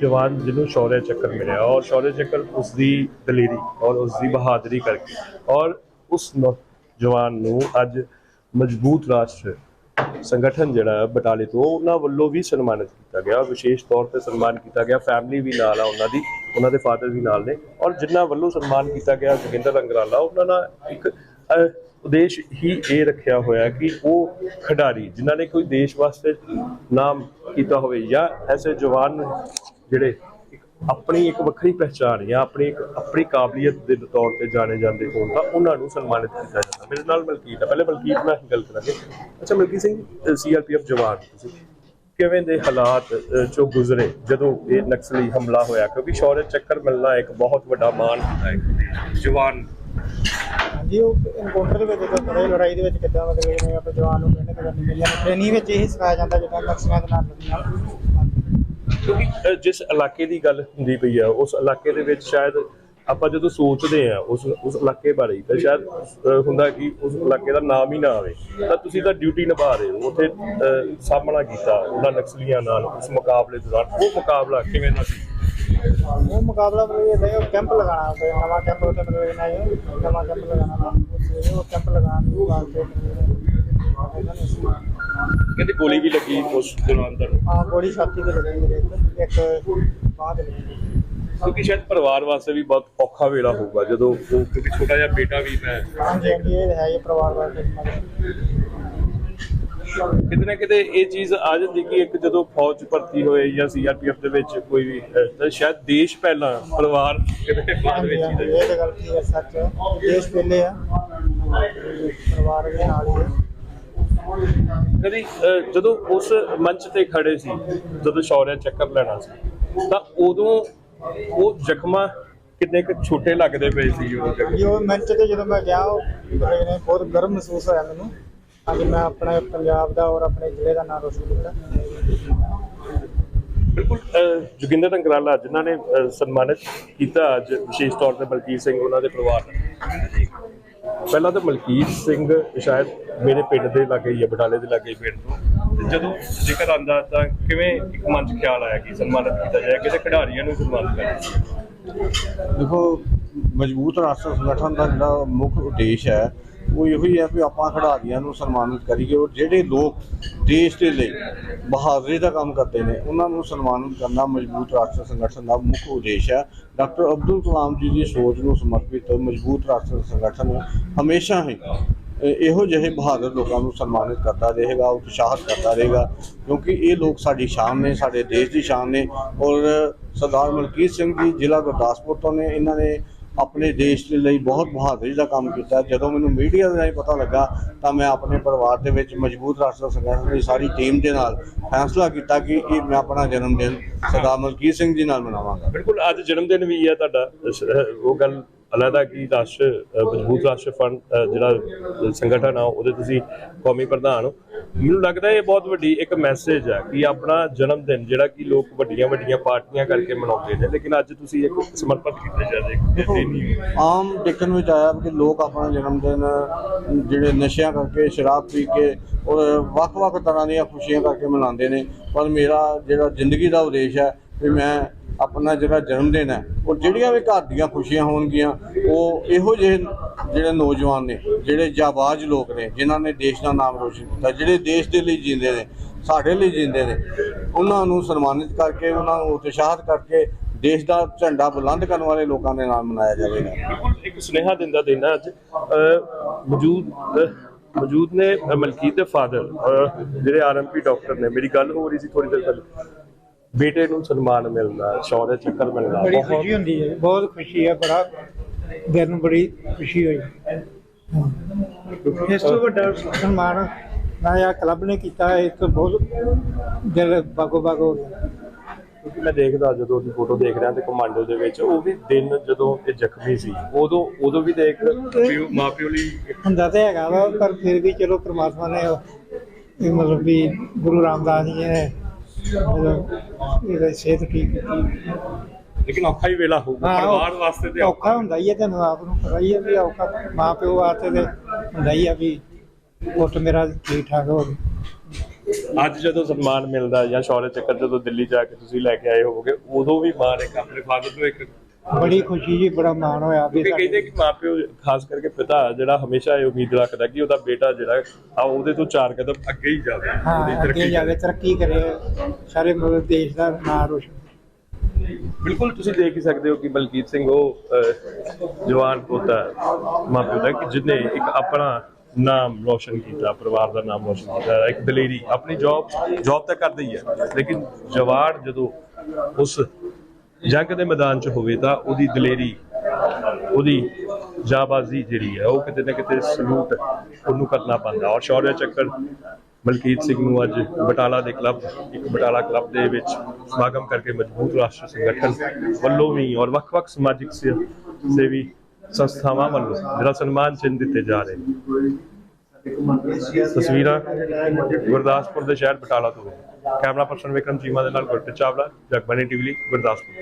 ਜਵਾਨ ਜਿਹਨੂੰ ਸ਼ੌਰਯ ਚੱਕਰ ਮਿਲਿਆ ਔਰ ਸ਼ੌਰਯ ਚੱਕਰ ਉਸ ਦੀ ਦਲੇਰੀ ਔਰ ਉਸ ਦੀ ਬਹਾਦਰੀ ਕਰਕੇ ਔਰ ਉਸ ਜਵਾਨ ਨੂੰ ਅੱਜ ਮਜ਼ਬੂਤ ਰਾਸ਼ਟਰ ਸੰਗਠਨ ਜਿਹੜਾ ਬਟਾਲੇ ਤੋਂ ਉਹਨਾਂ ਵੱਲੋਂ ਵੀ ਸਨਮਾਨਿਤ ਕੀਤਾ ਗਿਆ ਵਿਸ਼ੇਸ਼ ਤੌਰ ਤੇ ਸਨਮਾਨ ਕੀਤਾ ਗਿਆ ਫੈਮਿਲੀ ਵੀ ਨਾਲ ਆ ਉਹਨਾਂ ਦੀ ਉਹਨਾਂ ਦੇ ਫਾਦਰ ਵੀ ਨਾਲ ਨੇ ਔਰ ਜਿਨ੍ਹਾਂ ਵੱਲੋਂ ਸਨਮਾਨ ਕੀਤਾ ਗਿਆ ਜੋਗਿੰਦਰ ਅੰਗਰਾਲਾ ਉਹਨਾਂ ਨਾਲ ਇੱਕ ਅਹ, ਉਦੇਸ਼ ਹੀ ਇਹ ਰੱਖਿਆ ਹੋਇਆ ਕਿ ਉਹ ਖਿਡਾਰੀ ਜਿਨ੍ਹਾਂ ਨੇ ਕੋਈ ਦੇਸ਼ ਵਾਸਤੇ ਨਾਮ ਕੀਤਾ ਹੋਵੇ ਜਾਂ ਐਸੇ ਜਵਾਨ ਜਿਹੜੇ ਆਪਣੀ ਇੱਕ ਵੱਖਰੀ ਪਹਿਚਾਣ ਜਾਂ ਆਪਣੀ ਇੱਕ ਆਪਣੀ ਕਾਬਲੀਅਤ ਦੇ ਤੌਰ ਤੇ ਜਾਣੇ ਜਾਂਦੇ ਹੋਣ ਤਾਂ ਉਹਨਾਂ ਨੂੰ ਸਨਮਾਨਿਤ ਕੀਤਾ ਜਾਂਦਾ। ਮੇਰੇ ਨਾਲ ਮਲਕੀਤ ਹੈ ਪਹਿਲੇ ਮਲਕੀਤ ਨਾਲ ਹੀ ਗੱਲ ਕਰਾਂਗੇ। ਅੱਛਾ ਮਲਕੀਤ ਸਿੰਘ ਸੀਆਰਪੀਐਫ ਜਵਾਨ ਤੁਸੀਂ। ਕਿਵੇਂ ਦੇ ਹਾਲਾਤ ਚੋਂ ਗੁਜ਼ਰੇ ਜਦੋਂ ਇਹ ਨਕਸਲੀ ਹਮਲਾ ਹੋਇਆ? ਕਿਉਂਕਿ ਸ਼ੌਰਯ ਚੱਕਰ ਮਿਲਣਾ ਇੱਕ ਬਹੁਤ ਵੱਡਾ ਮਾਣ ਹੁੰਦਾ ਹੈ। ਜਵਾਨ। ਹਾਂਜੀ ਉਹ ਇਨਕਾਊਂਟਰ ਦੇ ਵਿੱਚ ਜਦੋਂ ਕਰੇ ਲੜਾਈ ਦੇ ਵਿੱਚ ਕਿੱਦਾਂ ਮਤਲਬ ਜਿਵੇਂ ਆਪਣੇ ਜਵਾਨ ਨੂੰ ਮਿਹਨਤ ਕਰਨੀ ਹੈ ਟ੍ਰੇਨਿੰਗ ਵਿੱਚ ਇਹੀ ਸਿਖਾਇਆ ਜਾਂਦਾ ਜਿੱਦਾਂ ਨਕਸੀਆਂ ਦੇ ਨਾਲ ਨਾਲ ਕਿਉਂਕਿ ਅਹ, ਜਿਸ ਇਲਾਕੇ ਦੀ ਗੱਲ ਹੁੰਦੀ ਪਈ ਆ ਉਸ ਇਲਾਕੇ ਦੇ ਵਿੱਚ ਸ਼ਾਇਦ ਆਪਾਂ ਜਦੋਂ ਸੋਚਦੇ ਆ ਉਸ ਉਸ ਇਲਾਕੇ ਬਾਰੇ ਤਾਂ ਸ਼ਾਇਦ ਅਹ, ਹੁੰਦਾ ਕਿ ਉਸ ਇਲਾਕੇ ਦਾ ਨਾਮ ਹੀ ਨਾ ਆਵੇ। ਤਾਂ ਤੁਸੀਂ ਤਾਂ ਡਿਊਟੀ ਨਿਭਾ ਰਹੇ ਹੋ ਉੱਥੇ ਅਹ, ਸਾਹਮਣਾ ਕੀਤਾ ਉਹਨਾਂ ਨਕਸਲੀਆਂ ਨਾਲ ਉਸ ਮੁਕਾਬਲੇ ਦੌਰਾਨ। ਉਹ ਮੁਕਾਬਲਾ ਕਿਵੇਂ ਦਾ ਸੀ? ਉਹ ਮੁਕਾਬਲਾ ਮਤਲਬ ਇਹ ਹੈ ਉਹ ਕੈਂਪ ਲਗਾਉਣਾ ਕੋਈ ਨਵਾਂ ਕੈਂਪ ਉੱਥੇ ਮਤਲਬ ਇਹ ਨਹੀਂ ਨਵਾਂ ਕੈਂਪ ਲਗਾਉਣਾ। ਵਾ। ਉੱਥੇ ਉਹ ਕੈਂਪ ਲਗਾਉਣ ਦੀ ਵਾਸਤੇ ਇਹਨਾਂ ਕਹਿੰਦੇ ਗੋਲੀ ਵੀ ਲੱਗੀ ਉਸ ਦੌਰਾਨ ਤਾਂ ਹਾਂ ਗੋਲੀ ਛਾਤੀ ਤੇ ਲੱਗੀ ਮੇਰੇ ਇੱਕ ਤੇ ਲੱਗੀ। ਕਿਉਂਕਿ ਸ਼ਾਇਦ ਪਰਿਵਾਰ ਵਾਸਤੇ ਵੀ ਬਹੁਤ ਔਖਾ ਵੇਲਾ ਹੋਊਗਾ ਜਦੋਂ ਉਹ ਕਿਉਂਕਿ ਛੋਟਾ ਜਿਹਾ ਬੇਟਾ ਵੀ ਮੈਂ ਹਾਂਜੀ ਹਾਂਜੀ ਇਹ ਹੈ ਇਹ ਪਰਿਵਾਰ ਵਾਸਤੇ ਕਿਤੇ ਨਾ ਕਿਤੇ ਇਹ ਚੀਜ਼ ਆ ਜਾਂਦੀ ਕਿ ਇੱਕ ਜਦੋਂ ਫੌਜ ਭਰਤੀ ਹੋਏ ਜਾਂ ਸੀਆਰਪੀਐਫ ਦੇ ਵਿੱਚ ਕੋਈ ਵੀ ਤਾਂ ਸ਼ਾਇਦ ਦੇਸ਼ ਪਹਿਲਾਂ ਪਰਿਵਾਰ ਕਿਤੇ ਬਾਅਦ ਵਿੱਚ ਹੀ। ਇਹ ਤਾਂ ਗੱਲ ਠੀਕ ਹੈ ਸੱਚ। ਦੇਸ਼ ਪਹਿਲੇ ਆ। ਪਰਿਵਾਰ ਦੇ ਨਾਲ ਹੈ ਕਦੀ ਜਦੋਂ ਉਸ ਮੰਚ ਤੇ ਖੜੇ ਸੀ ਜਦੋਂ ਸ਼ੌਰਯ ਚੱਕਰ ਲੈਣਾ ਸੀ ਤਾਂ ਉਦੋਂ ਉਹ ਜ਼ਖਮਾਂ ਕਿੰਨੇ ਕੁ ਛੋਟੇ ਲੱਗਦੇ ਪਏ ਸੀ ਉਹ। ਜੀ ਉਹ ਮੰਚ ਤੇ ਜਦੋਂ ਮੈਂ ਗਿਆ ਉਹ ਨੇ ਬਹੁਤ ਗਰਮ ਮਹਿਸੂਸ ਹੋਇਆ ਮੈਨੂੰ। ਅੱਜ ਮੈਂ ਆਪਣੇ ਪੰਜਾਬ ਦਾ ਔਰ ਆਪਣੇ ਜ਼ਿਲ੍ਹੇ ਦਾ ਨਾਮ ਰੋਸ਼ਨ ਕੀਤਾ। ਬਿਲਕੁਲ ਜੋਗਿੰਦਰ ਰੰਗਰਾਲਾ ਜਿਨ੍ਹਾਂ ਨੇ ਸਨਮਾਨਿਤ ਕੀਤਾ ਅੱਜ ਵਿਸ਼ੇਸ਼ ਤੌਰ ਤੇ ਮਲਕੀਤ ਸਿੰਘ ਉਹਨਾਂ ਦੇ ਪਰਿਵਾਰ ਨੂੰ ਪਹਿਲਾਂ ਤਾਂ ਮਲਕੀਤ ਸਿੰਘ ਸ਼ਾਇਦ ਮੇਰੇ ਪਿੰਡ ਦੇ ਲਾਗੇ ਹੀ ਹੈ ਬਟਾਲੇ ਦੇ ਲਾਗੇ ਪਿੰਡ ਤੋਂ ਤੇ ਜਦੋਂ ਜ਼ਿਕਰ ਆਂਦਾ ਤਾਂ ਕਿਵੇਂ ਇੱਕ ਮਨ 'ਚ ਖਿਆਲ ਆਇਆ ਕਿ ਸਨਮਾਨਿਤ ਕੀਤਾ ਜਾਏ ਕਿਸੇ ਖਿਡਾਰੀਆਂ ਨੂੰ ਸਨਮਾਨਿਤ ਕਰਨਾ ਦੇਖੋ, ਮਜ਼ਬੂਤ ਰਾਸ਼ਟਰ ਸੰਗਠਨ ਦਾ ਜਿਹੜਾ ਮੁੱਖ ਉਦੇਸ਼ ਹੈ ਉਹ ਇਹੋ ਹੀ ਹੈ ਵੀ ਆਪਾਂ ਖਿਡਾਰੀਆਂ ਨੂੰ ਸਨਮਾਨਿਤ ਕਰੀਏ ਔਰ ਜਿਹੜੇ ਲੋਕ ਦੇਸ਼ ਦੇ ਲਈ ਬਹਾਦਰੀ ਦਾ ਕੰਮ ਕਰਦੇ ਨੇ, ਉਹਨਾਂ ਨੂੰ ਸਨਮਾਨਿਤ ਕਰਨਾ ਮਜ਼ਬੂਤ ਰਾਸ਼ਟਰ ਸੰਗਠਨ ਦਾ ਮੁੱਖ ਉਦੇਸ਼ ਹੈ। ਡਾਕਟਰ ਅਬਦੁਲ ਕਲਾਮ ਜੀ ਦੀ ਸੋਚ ਨੂੰ ਸਮਰਪਿਤ ਮਜ਼ਬੂਤ ਰਾਸ਼ਟਰ ਸੰਗਠਨ ਹਮੇਸ਼ਾ ਹੀ ਇਹੋ ਜਿਹੇ ਬਹਾਦਰ ਲੋਕਾਂ ਨੂੰ ਸਨਮਾਨਿਤ ਕਰਦਾ ਰਹੇਗਾ, ਉਤਸ਼ਾਹਿਤ ਕਰਦਾ ਰਹੇਗਾ, ਕਿਉਂਕਿ ਇਹ ਲੋਕ ਸਾਡੀ ਸ਼ਾਨ ਨੇ, ਸਾਡੇ ਦੇਸ਼ ਦੀ ਸ਼ਾਨ ਨੇ ਔਰ ਸਰਦਾਰ ਮਲਕੀਤ ਸਿੰਘ ਜੀ ਜ਼ਿਲ੍ਹਾ ਗੁਰਦਾਸਪੁਰ ਤੋਂ ਨੇ, ਇਹਨਾਂ ਨੇ ਆਪਣੇ ਦੇਸ਼ ਦੇ ਲਈ ਬਹੁਤ ਬਹਾਦਰੀ ਦਾ ਕੰਮ ਕੀਤਾ। ਜਦੋਂ ਮੈਨੂੰ ਮੀਡੀਆ ਦੇ ਰਾਹੀਂ ਪਤਾ ਲੱਗਾ, ਤਾਂ ਮੈਂ ਆਪਣੇ ਪਰਿਵਾਰ ਦੇ ਵਿੱਚ ਮਜ਼ਬੂਤ ਰਾਸ਼ਟਰ ਸੰਗਠਨ ਦੀ ਸਾਰੀ ਟੀਮ ਦੇ ਨਾਲ ਫੈਸਲਾ ਕੀਤਾ ਕਿ ਇਹ ਮੈਂ ਆਪਣਾ ਜਨਮ ਦਿਨ ਸਰਦਾਰ ਮਲਕੀਤ ਸਿੰਘ ਜੀ ਨਾਲ ਮਨਾਵਾਂਗਾ। ਬਿਲਕੁਲ, ਅੱਜ ਜਨਮ ਦਿਨ ਵੀ ਹੈ ਤੁਹਾਡਾ ਉਹ ਗੱਲ ਅਲੱਗਾ ਕਿ ਰਾਸ਼ਟਰ ਮਜ਼ਬੂਤ ਰਾਸ਼ਟਰ ਫੰਡ ਜਿਹੜਾ ਸੰਗਠਨ ਆ ਉਹਦੇ ਤੁਸੀਂ ਕੌਮੀ ਪ੍ਰਧਾਨ ਹੋ। ਮੈਨੂੰ ਲੱਗਦਾ ਇਹ ਬਹੁਤ ਵੱਡੀ ਇੱਕ ਮੈਸੇਜ ਹੈ ਕਿ ਆਪਣਾ ਜਨਮ ਦਿਨ ਜਿਹੜਾ ਕਿ ਲੋਕ ਵੱਡੀਆਂ ਵੱਡੀਆਂ ਪਾਰਟੀਆਂ ਕਰਕੇ ਮਨਾਉਂਦੇ ਨੇ ਲੇਕਿਨ ਅੱਜ ਤੁਸੀਂ ਇੱਕ ਸਮਰਪਿਤ ਕੀਤੇ ਜਾਂਦੇ ਇਹ ਨਹੀਂ ਆਮ ਦੇਖਣ ਵਿੱਚ ਆਇਆ ਕਿ ਲੋਕ ਆਪਣਾ ਜਨਮ ਦਿਨ ਜਿਹੜੇ ਨਸ਼ਿਆਂ ਕਰਕੇ ਸ਼ਰਾਬ ਪੀ ਕੇ ਔਰ ਵੱਖ-ਵੱਖ ਤਰ੍ਹਾਂ ਦੀਆਂ ਖੁਸ਼ੀਆਂ ਕਰਕੇ ਮਨਾਉਂਦੇ ਨੇ। ਪਰ ਮੇਰਾ ਜਿਹੜਾ ਜ਼ਿੰਦਗੀ ਦਾ ਉਦੇਸ਼ ਹੈ ਵੀ ਮੈਂ ਆਪਣਾ ਜਿਹੜਾ ਜਨਮ ਦਿਨ ਹੈ ਔਰ ਜਿਹੜੀਆਂ ਵੀ ਘਰ ਦੀਆਂ ਖੁਸ਼ੀਆਂ ਹੋਣਗੀਆਂ ਉਹ ਇਹੋ ਜਿਹੇ ਜਿਹੜੇ ਨੌਜਵਾਨ ਨੇ ਜਿਹੜੇ ਜਾਬਾਜ਼ ਲੋਕ ਨੇ ਜਿਨ੍ਹਾਂ ਨੇ ਦੇਸ਼ ਦਾ ਨਾਮ ਰੋਸ਼ਨ ਕੀਤਾ ਜਿਹੜੇ ਦੇਸ਼ ਦੇ ਲਈ ਜੀਂਦੇ ਨੇ ਸਾਡੇ ਲਈ ਜੀਂਦੇ ਨੇ ਉਹਨਾਂ ਨੂੰ ਸਨਮਾਨਿਤ ਕਰਕੇ ਉਹਨਾਂ ਨੂੰ ਉਤਸ਼ਾਹਿਤ ਕਰਕੇ ਦੇਸ਼ ਦਾ ਝੰਡਾ ਬੁਲੰਦ ਕਰਨ ਵਾਲੇ ਲੋਕਾਂ ਦੇ ਨਾਲ ਮਨਾਇਆ ਜਾਵੇਗਾ। ਬਿਲਕੁਲ ਇੱਕ ਸੁਨੇਹਾ ਦਿੰਦਾ ਦੇਣਾ ਅੱਜ। ਅਹ, ਮੌਜੂਦ ਮੌਜੂਦ ਨੇ ਮਲਕੀਤ ਦੇ ਫਾਦਰ ਜਿਹੜੇ ਆਰਐਮਪੀ ਡਾਕਟਰ ਨੇ। ਮੇਰੀ ਗੱਲ ਹੋ ਰਹੀ ਸੀ ਥੋੜੀ ਦੇਰ ਪਹਿਲਾਂ। ਬੇਟੇ ਨੂੰ ਸਨਮਾਨ ਮਿਲਦਾ ਸ਼ੌਰਯ ਚੱਕਰ ਮਿਲਦਾ। ਬੜੀ ਬਹੁਤ- ਖੁਸ਼ੀ ਹੁੰਦੀ ਹੈ ਬਹੁਤ ਖੁਸ਼ੀ ਹੈ ਬੜਾ ਦਿਲ ਨੂੰ ਬੜੀ ਖੁਸ਼ੀ ਹੋਈ। ਇਸ ਤੋਂ ਵੱਡਾ ਸਨਮਾਨ ਨਾ ਇਹ ਕਲੱਬ ਨੇ ਕੀਤਾ ਹੈ, ਇਸ ਤੋਂ ਬਹੁਤ ਦਿਲ ਬਾਗੋ ਬਾਗ ਹੋ ਗਿਆ। ਕਿਉਂਕਿ ਮੈਂ ਦੇਖਦਾ ਜਦੋਂ ਉਹਦੀ ਫੋਟੋ ਦੇਖ ਰਿਹਾ ਤੇ ਕਮਾਂਡੋ ਦੇ ਵਿੱਚ ਉਹ ਵੀ ਦਿਨ ਜਦੋਂ ਇਹ ਜ਼ਖਮੀ ਸੀ ਉਦੋਂ ਉਦੋਂ ਵੀ ਦੇਖ ਪਿਓ ਮਾਪਿਓ ਲਈ ਹੁੰਦਾ ਤਾਂ ਹੈਗਾ ਵਾ ਪਰ ਫਿਰ ਵੀ ਚਲੋ ਪ੍ਰਮਾਤਮਾ ਨੇ ਇਹ ਮਤਲਬ ਵੀ ਗੁਰੂ ਰਾਮਦਾਸ ਜੀ ਨੇ ਇਹਦਾ ਸਿਹਤ ਠੀਕ ਕੀਤੀ ਲੇਕਿਨ ਔਖਾ ਹੀ ਵੇਲਾ ਹੋਊਗਾ ਹਾਂ, ਪਰਿਵਾਰ ਵਾਸਤੇ ਤੇ ਔਖਾ ਹੁੰਦਾ ਹੀ ਹੈ ਤੁਹਾਨੂੰ ਆਪ ਨੂੰ ਪਤਾ ਹੀ ਹੈ ਵੀ ਔਖਾ ਮਾਂ ਪਿਓ ਵਾਸਤੇ ਤੇ ਹੁੰਦਾ ਹੀ ਆ ਵੀ ਪੁੱਤ ਮੇਰਾ ਠੀਕ ਠਾਕ ਹੋ ਗਿਆ ਅੱਜ ਜਦੋਂ ਸਨਮਾਨ ਮਿਲਦਾ ਜਾਂ ਸ਼ੌਰਯ ਚੱਕਰ ਜਦੋਂ ਦਿੱਲੀ ਜਾ ਕੇ ਤੁਸੀਂ ਲੈ ਕੇ ਆਏ ਹੋਵੋਗੇ ਉਦੋਂ ਵੀ ਮਾਣ ਇੱਕ ਆਪਣੇ ਫਾਦਰ ਨੂੰ ਇੱਕ ਬੜੀ ਖੁਸ਼ੀ ਜੀ ਬੜਾ ਮਾਣ ਹੋਇਆ ਵੀ ਕਿਉਂਕਿ ਕਹਿੰਦੇ ਕਿ ਮਾਪਿਓ ਖਾਸ ਕਰਕੇ ਪਿਤਾ ਜਿਹੜਾ ਹਮੇਸ਼ਾ ਇਹ ਉਮੀਦ ਰੱਖਦਾ ਕਿ ਉਹਦਾ ਬੇਟਾ ਜਿਹੜਾ ਆ ਉਹਦੇ ਤੋਂ ਚਾਰ ਕਦਮ ਅੱਗੇ ਹੀ ਜਾਵੇ ਉਹਦੀ ਤਰੱਕੀ ਜਾਵੇ। ਤਰੱਕੀ ਕਰੇ ਸਾਰੇ ਮਤਲਬ ਦੇਸ਼ ਦਾ ਨਾਮ ਰੋਸ਼ਨ ਬਿਲਕੁਲ ਤੁਸੀਂ ਦੇਖ ਹੀ ਸਕਦੇ ਹੋ ਕਿ ਬਲਕੀਤ ਸਿੰਘ ਉਹ ਜਵਾਨ ਪੋਤਾ ਮਾਪਿਓ ਦਾ ਕਿ ਜਿਹਨੇ ਇੱਕ ਆਪਣਾ ਨਾਮ ਰੋਸ਼ਨ ਕੀਤਾ ਪਰਿਵਾਰ ਦਾ ਨਾਮ ਰੋਸ਼ਨ ਕੀਤਾ ਇੱਕ ਦਲੇਰੀ ਆਪਣੀ ਜੌਬ ਜੌਬ ਤਾਂ ਕਰਦਾ ਹੀ ਹੈ ਲੇਕਿਨ ਜਵਾਨ ਜਦੋਂ ਉਸ ਜੰਗ ਦੇ ਮੈਦਾਨ 'ਚ ਹੋਵੇ ਤਾਂ ਉਹਦੀ ਦਲੇਰੀ, ਉਹਦੀ ਜਾਬਾਜ਼ੀ ਜਿਹੜੀ ਹੈ, ਉਹ ਕਿਤੇ ਨਾ ਕਿਤੇ ਸਲੂਟ ਉਹਨੂੰ ਕਰਨਾ ਪੈਂਦਾ। ਔਰ ਸ਼ੌਰਯ ਚੱਕਰ, ਮਲਕੀਤ ਸਿੰਘ ਨੂੰ ਅੱਜ ਬਟਾਲਾ ਦੇ ਕਲੱਬ, ਇੱਕ ਬਟਾਲਾ ਕਲੱਬ ਦੇ ਵਿੱਚ ਸਮਾਗਮ ਕਰਕੇ ਮਜ਼ਬੂਤ ਰਾਸ਼ਟਰ ਸੰਗਠਨ ਵੱਲੋਂ ਵੀ ਔਰ ਵੱਖ-ਵੱਖ ਸਮਾਜਿਕ ਸੇ- ਸੇਵੀ ਸੰਸਥਾਵਾਂ ਵੱਲੋਂ ਜਿਹੜਾ ਸਨਮਾਨ ਚਿੰਨ੍ਹ ਦਿੱਤੇ ਜਾ ਰਹੇ ਨੇ। ਤਸਵੀਰਾਂ ਗੁਰਦਾਸਪੁਰ ਦੇ ਸ਼ਹਿਰ ਬਟਾਲਾ ਤੋਂ ਕੈਮਰਾ ਪਰਸਨ ਵਿਕਰਮ ਚੀਮਾ ਦੇ ਨਾਲ ਗੁਰਪ੍ਰੀਤ ਚਾਵਲਾ ਜਗਬਾਨੀ ਟੀਵੀ ਲਈ ਗੁਰਦਾਸਪੁਰ।